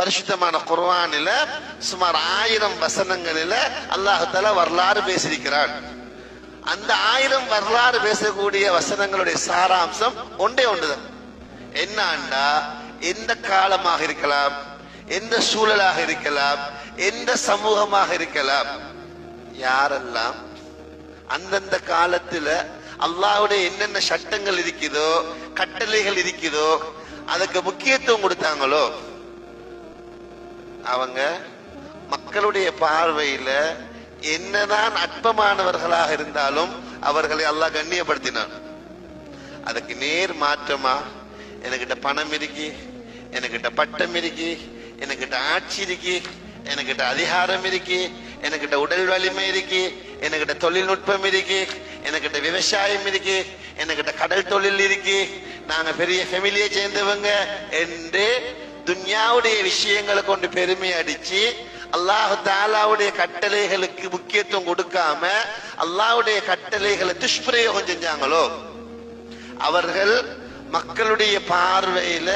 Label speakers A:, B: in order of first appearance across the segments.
A: பரிசுத்தமான குர்வானில சுமார் ஆயிரம் வசனங்களில அல்லாஹால வரலாறு பேசியிருக்கிறான். அந்த ஆயிரம் வரலாறு பேசக்கூடிய வசனங்களுடைய சாராம்சம் ஒன்றே ஒன்றுதான். என்னண்டா எந்த காலமாக இருக்கலாம் எந்த சூழலாக இருக்கலாம் எந்த சமூகமாக இருக்கலாம் யாரெல்லாம் அந்தந்த காலத்துல அல்லாஹ்வுடைய என்னென்ன சட்டங்கள் இருக்குதோ கட்டளைகள் இருக்குதோ அதுக்கு முக்கியத்துவம் கொடுத்தாங்களோ அவங்க மக்களுடைய பார்வையில என்னதான் அற்பமானவர்களாக இருந்தாலும் அவர்களை அல்லாஹ் கண்ணியப்படுத்தினான். அதுக்கு நேர் மாற்றமா? எனக்கிட்ட பணம் இருக்கு எனக்கிட்ட பட்டம் இருக்கு எனக்கிட்ட ஆட்சி இருக்கு எனக்கிட்ட அதிகாரம் இருக்கு எனக்கிட்ட உடல் வலிமை இருக்கு எனக்கிட்ட தொழில்நுட்பம் இருக்கு எனக்கிட்ட விவசாயம் இருக்கு எனக்கிட்ட கடல் தொழில் இருக்கு நாங்க பெரிய ஃபெமிலியை சேர்ந்தவங்க என்று துன்யாவுடைய விஷயங்களை கொண்டு பெருமை அடிச்சு அல்லாஹு தாலாவுடைய கட்டளைகளுக்கு முக்கியத்துவம் கொடுக்காம அல்லாஹ்வுடைய கட்டளைகளை துஷ்பிரயோகம் செஞ்சாங்களோ? அவர்கள் மக்களுடைய பார்வையில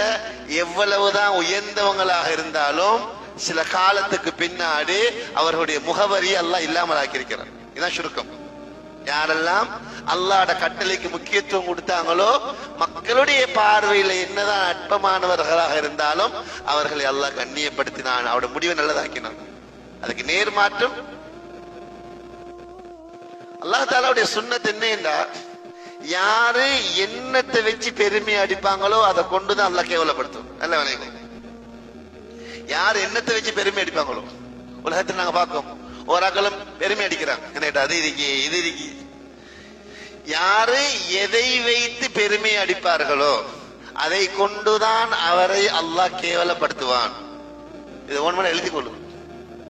A: எவ்வளவுதான் உயர்ந்தவங்களாக இருந்தாலும் சில காலத்துக்கு பின்னாடி அவர்களுடைய முகவரி எல்லாம் இல்லாமல் ஆக்கியிருக்கிறார் இதான் சுருக்கம். யாரெல்லாம் அல்லாட கட்டளைக்கு முக்கியத்துவம் கொடுத்தாங்களோ மக்களுடைய பார்வையில என்னதான் அற்பமானவர்களாக இருந்தாலும் அவர்களை அல்லாஹ் கண்ணியப்படுத்தினான். அவட முடிவை நல்லதாக்கினான். அதுக்கு நேர் மாற்றம். அல்லாஹ் தாலாவுடைய சுண்ணத்து என்னன்னா யாரு எண்ணத்தை வச்சு பெருமை அடிப்பாங்களோ அதை கொண்டுதான் அல்லாஹ் கேவலப்படுத்தும் நல்ல விளைவு யார் எண்ணத்தை வச்சு பெருமை அடிப்பாங்களோ? உலகத்தில் நாங்க பார்க்கோம். ஓராக்களும் பெருமை அடிக்கிறாங்க. என்ன அது இருக்கு இது இருக்கு யாரு எதை வைத்து பெருமை அடிப்பார்களோ அதை கொண்டுதான் அவரை அல்லாஹ் கேவலப்படுத்துவான். இது ஒன்று எழுதி கொள்ளும்